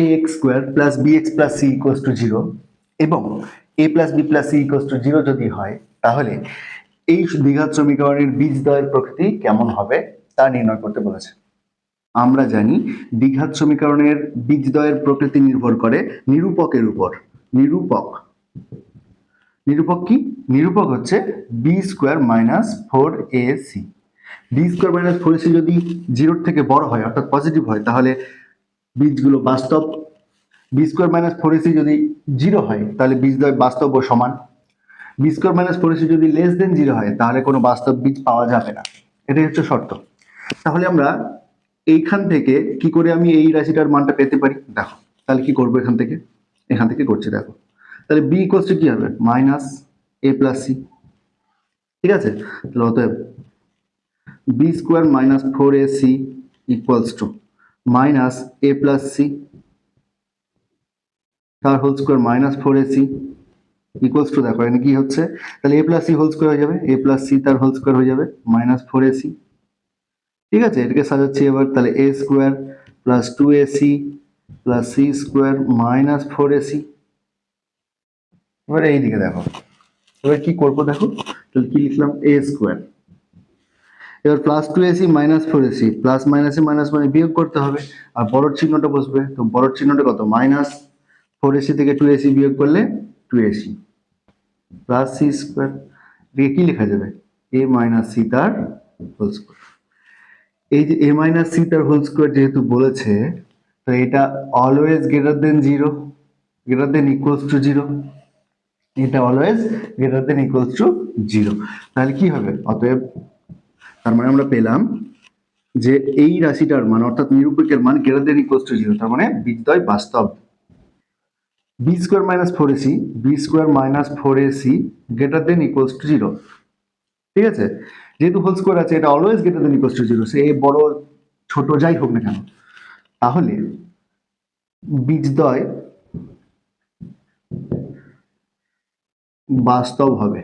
A x square plus B x plus C equals to zero এবং A plus B plus C equals to zero যদি হয়, তাহলে এই দ্বিঘাত সমীকরণের বীজদ্বয়ের প্রকৃতি কেমন হবে তা নির্ণয় করতে বলেছে। আমরা জানি দ্বিঘাত সমীকরণের বীজদ্বয়ের প্রকৃতি নির্ভর করে নিরূপকের উপর। নিরূপক। নিরূপক কি? নিরূপক হচ্ছে B square minus four A C B square minus four C যদি জিরোর থেকে বড় হয়, অর্থাৎ পজিটিভ হয়, তাহলে বীজগুলো বাস্তব, B square minus four AC যদি জিরো হয়, তাহলে বীজদ্বয় বাস্তব ও সমান। B square minus four AC যদি লেস দেন জিরো হয়, তাহলে কোনো বাস্তব বীজ পাওয়া যাবে না। এটাই হচ্ছে শর্ত। তাহলে আমরা এইখান থেকে কি করে আমি এই রাশিটার মানটা পেতে পারি? দেখো, তাহলে কি করব এখান থেকে? এখান থেকে করছি, দেখো। তাহলে বি ইকোয়াস টু কি হবে? Minus A plus C. ঠিক আছে? তাহলে অতএব B square minus four A C equals to minus A plus C তার whole square minus four A C equals to দেখো এখানে কি হচ্ছে? তাহলে A plus C whole square হয়ে যাবে এ প্লাস সি তার হোল স্কোয়ার হয়ে যাবে মাইনাস ফোর এ সি ঠিক আছে? এটাকে সাজাচ্ছি এবার, তাহলে A square plus two A C plus C square minus four A C এবার এইদিকে দেখো। এবার কি করব দেখো? তাহলে কি লিখলাম? এ স্কোয়ার এবার plus two AC minus four AC plus মাইনাসে মাইনাস মানে বিয়োগ করতে হবে, আর বড় চিহ্নটা বসবে, তো বড় চিহ্নটা কত? মাইনাস ফোর এসি থেকে টু এসি বিয়োগ করলে two AC plus C square দিয়ে কি লেখা যাবে? এ মাইনাস সি তার হোল স্কোয়ার এই যে এ মাইনাস সি তার হোল স্কোয়ার যেহেতু বলেছে, তো এটা always greater than zero greater than equals to zero এটা always greater than equals to zero তাহলে কি হবে? অতএব তার মানে আমরা পেলাম যে এই রাশিটার মান অর্থাৎ নিরূপকের মান greater than equals to zero তার মানে বিদ্যয় বাস্তব। B square minus four AC B square minus four AC greater than equals to zero ঠিক আছে? যেহেতু হোল স্কোয়ার আছে, এটা always greater than equals to zero সে বড়, ছোট যাই হোক না কেন। তাহলে বীজদ্বয় বাস্তব হবে।